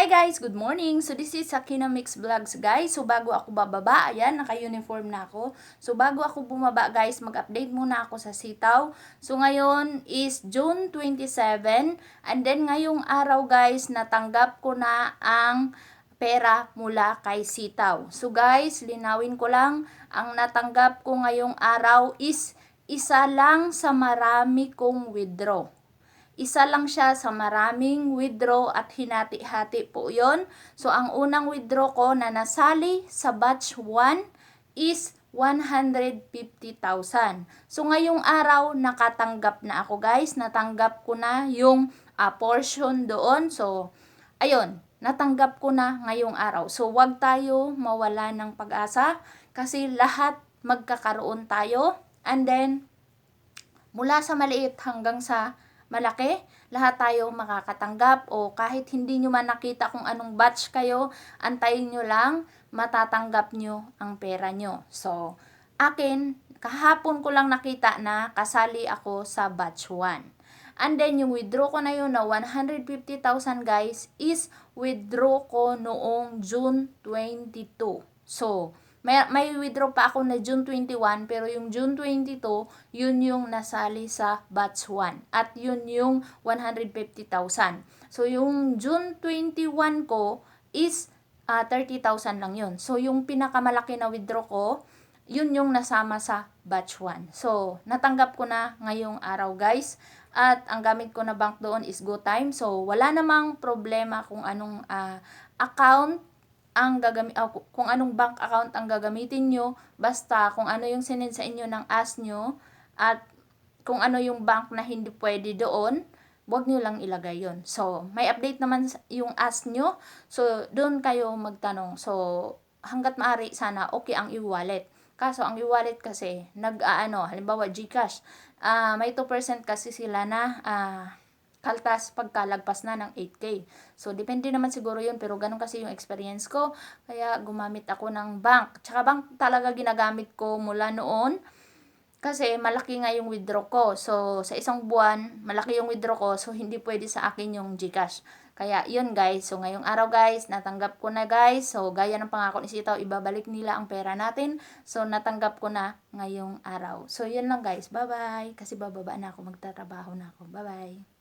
Hi guys, good morning. So this is Sakina Mix Vlogs guys. So bago ako bababa, ayan, naka-uniform na ako. So bago ako bumaba guys, mag-update muna ako sa sitaw. So ngayon is June 27 and then ngayong araw guys, natanggap ko na ang pera mula kay sitaw. So guys, linawin ko lang, ang natanggap ko ngayong araw is isa lang sa marami kong withdraw. Isa lang siya sa maraming withdraw at hinati-hati po yon. So, ang unang withdraw ko na nasali sa batch 1 is 150,000. So, ngayong araw, nakatanggap na ako guys. Natanggap ko na yung uh, portion doon. So, ayun, natanggap ko na ngayong araw. So, wag tayo mawala ng pag-asa kasi lahat magkakaroon tayo. And then, mula sa maliit hanggang sa malaki, lahat tayo makakatanggap o kahit hindi nyo man nakita kung anong batch kayo, antayin nyo lang, matatanggap nyo ang pera nyo. So, akin, kahapon ko lang nakita na kasali ako sa batch 1. And then, yung withdraw ko na yun na 150,000 guys is withdraw ko noong June 22. So, may, may withdraw pa ako na June 21, pero yung June 22, yun yung nasali sa batch 1. At yun yung 150,000. So, yung June 21 ko is uh, ah, 30,000 lang yun. So, yung pinakamalaki na withdraw ko, yun yung nasama sa batch 1. So, natanggap ko na ngayong araw guys. At ang gamit ko na bank doon is GoTime. So, wala namang problema kung anong uh, account ang gagamit uh, kung anong bank account ang gagamitin nyo, basta kung ano yung sinend sa inyo ng AS nyo at kung ano yung bank na hindi pwede doon, wag nyo lang ilagay yon So, may update naman yung AS nyo. So, doon kayo magtanong. So, hanggat maaari sana okay ang e-wallet. Kaso, ang e-wallet kasi, nag-ano, halimbawa Gcash, uh, may 2% kasi sila na uh, kaltas pagkalagpas na ng 8K. So, depende naman siguro yun, pero ganun kasi yung experience ko. Kaya, gumamit ako ng bank. Tsaka bank talaga ginagamit ko mula noon. Kasi, malaki nga yung withdraw ko. So, sa isang buwan, malaki yung withdraw ko. So, hindi pwede sa akin yung Gcash. Kaya, yun guys. So, ngayong araw guys, natanggap ko na guys. So, gaya ng pangako ni Sitaw, ibabalik nila ang pera natin. So, natanggap ko na ngayong araw. So, yun lang guys. Bye-bye. Kasi bababa na ako. Magtatrabaho na ako. Bye-bye.